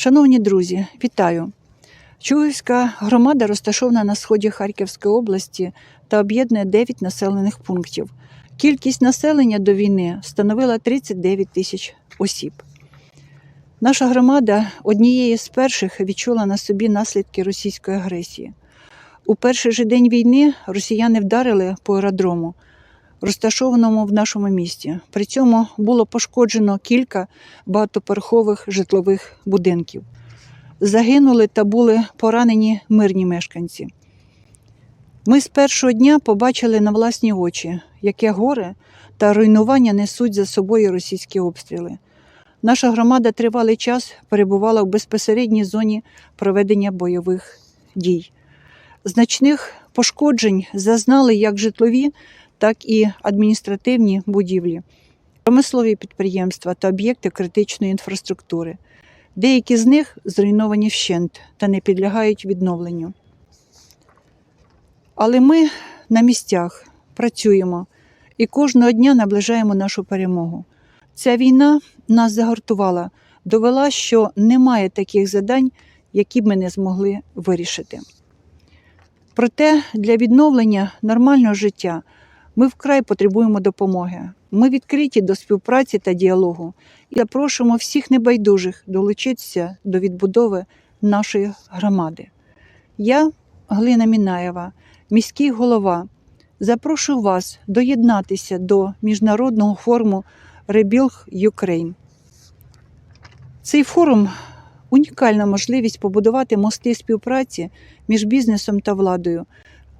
Шановні друзі, вітаю! Чугівська громада розташована на сході Харківської області та об'єднує 9 населених пунктів. Кількість населення до війни становила 39 тисяч осіб. Наша громада однією з перших відчула на собі наслідки російської агресії. У перший же день війни росіяни вдарили по аеродрому, розташованому в нашому місті. При цьому було пошкоджено кілька багатоповерхових житлових будинків. Загинули та були поранені мирні мешканці. Ми з першого дня побачили на власні очі, яке горе та руйнування несуть за собою російські обстріли. Наша громада тривалий час перебувала в безпосередній зоні проведення бойових дій. Значних пошкоджень зазнали як житлові, так і адміністративні будівлі, промислові підприємства та об'єкти критичної інфраструктури. Деякі з них зруйновані вщент та не підлягають відновленню. Але ми на місцях працюємо і кожного дня наближаємо нашу перемогу. Ця війна нас загартувала, довела, що немає таких задань, які б ми не змогли вирішити. Проте для відновлення нормального життя ми вкрай потребуємо допомоги. Ми відкриті до співпраці та діалогу і запрошуємо всіх небайдужих долучитися до відбудови нашої громади. Я, Глина Мінаєва, міський голова, запрошую вас доєднатися до міжнародного форуму Rebuild Ukraine. Цей форум унікальна можливість побудувати мости співпраці між бізнесом та владою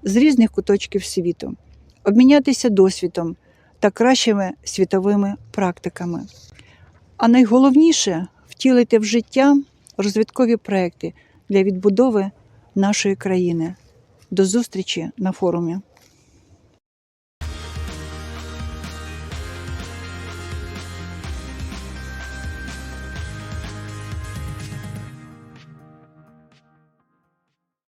з різних куточків світу, обмінятися досвідом та кращими світовими практиками. А найголовніше втілити в життя розвиткові проекти для відбудови нашої країни. До зустрічі на форумі.